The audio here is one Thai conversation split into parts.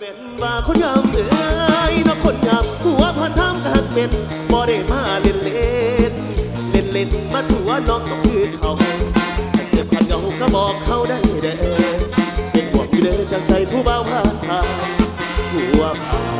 เป็นว่าคนยามเอ้ยน้องคนยามหัวพันทำกันเป็นบ่ได้มาเล่นเล่นเล่นเล่นมาถัวน้องต้องคือเขาถ้าเจ็บขัดเงาก็บอกเขาได้เด้อเป็นห่วงอยู่เด้อจากใจผู้บ่าวผ่านทางหัวผ่าน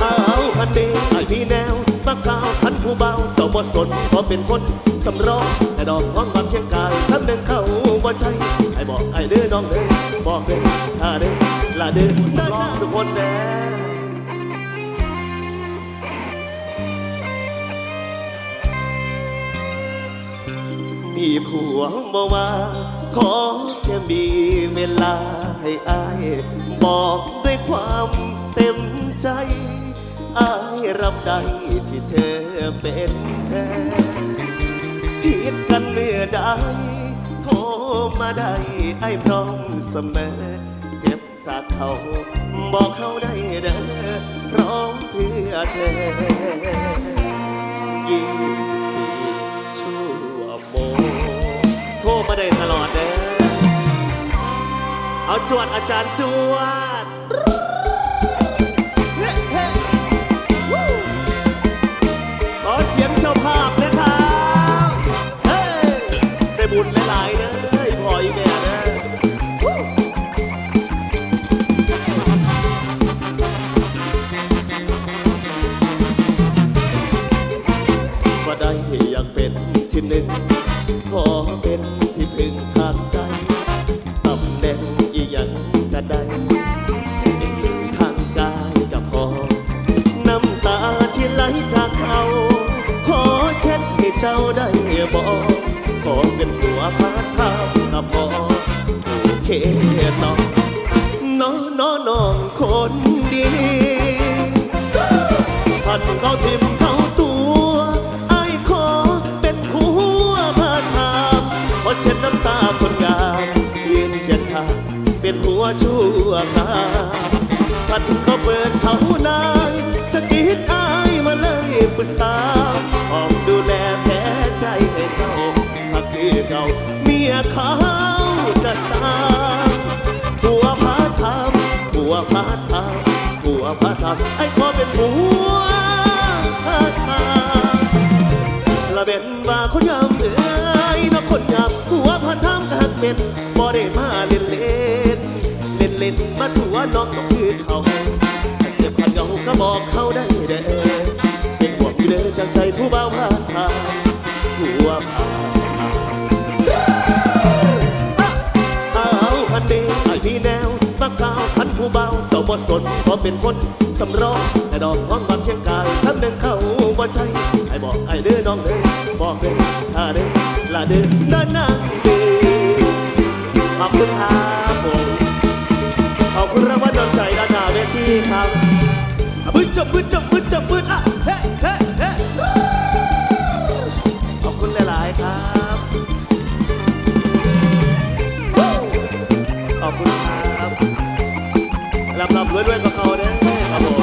เอาพันเดีไอพี่แนวปักกาวพันผู้เบาเจ้าบ่สนเพราะเป็นคนสำรองแต่ดอกห้องบักเคียงกายทำเดินเข้าบ่ใช่ไอ้บอกไอ้เด้อน้องเด้อ บอกเด้อถ้าเด้อลาเด้อสำรองสุคนเด้อมีผัวบ่มาขอแค่มีเวลาให้อายบอกด้วยความเต็มใจอายรับได้ที่เธอเป็นแท้ผิดกันเมื่อใด มาได้ไอ้พร้อมเสมอ เจ็บจากเขาบอกเขาได้เด้อพร้อมเพื่อเธอยี่สิบสี่ชั่วโมงโทรมาได้ตลอดเด้อเอาจวดอาจารย์จวด พึ่งทางใจตำแหน่งอีหยังก็ได้ทางกายก็พอ น้ำตาที่ไหลจากเขาขอเช็ดให้เจ้าได้บอกขอเป็นหัวพาดข้าวก็พอโอเค ชั่วคราวท่านเขาเปิดเขานายสะกิดอายมาเลยปรึกษาออกดูแลแผลใจให้เจ้าถ้าคือเก่าเมียเขากระสาผัวพาทำผัวพาทำผัวพาทำไอ้ขอเป็นผัวพาทำละเป็นว่าคนยามเอ้ยน้องคนยามผัวพาทำกันเป็นบ่ได้มาเล่นเล่น เล่นมาถัวน้องต้องคือเขาถ้าเจ็บขัดเหงาก็บอกเขาได้เด้อเป็นห่วงอยู่เด้อจากใจผู้บ่าวพาทำผัวพาเอาพันเดีไอพี่แนวปักกาวพันผู้เบาเจ้าบ่สนเพราะเป็นคนสำรองแต่ดอกห้องบักเคียงกายทำเดินเข้าบ่ใช่ไอ้บอกไอ้เด้อน้องเด้อบอกเด้อถ้าเด้อลาเด้อด้านนา ครับอะบึ้นจบบึ้นจบบึ้นจบบึ้นอะเฮ้เฮ้เฮ้ขอบคุณหลาย ๆ ครับ ขอบคุณครับรับรับรวยรวยกับเขาเด้อครับผม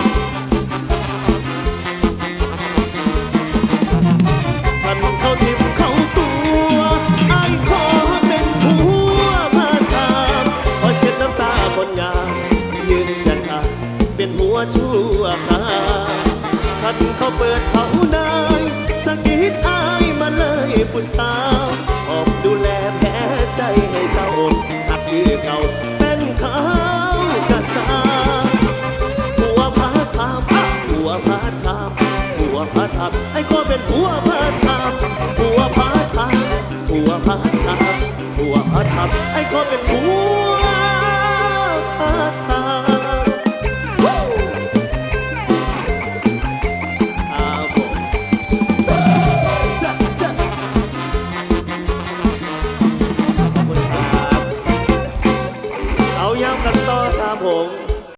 เปิดเขานายสกิดอายมาเลยผู้สาวออกดูแลแผลใจให้เจ้าอดหักยือเก่าเป็นเขากระสาหัวพาทำอะหัวพาทำหัวพาทำไอ้ก็เป็นหัวพาทำหัวพาทำหัวพาทำหัวพาทำไอ้ก็เป็นหัว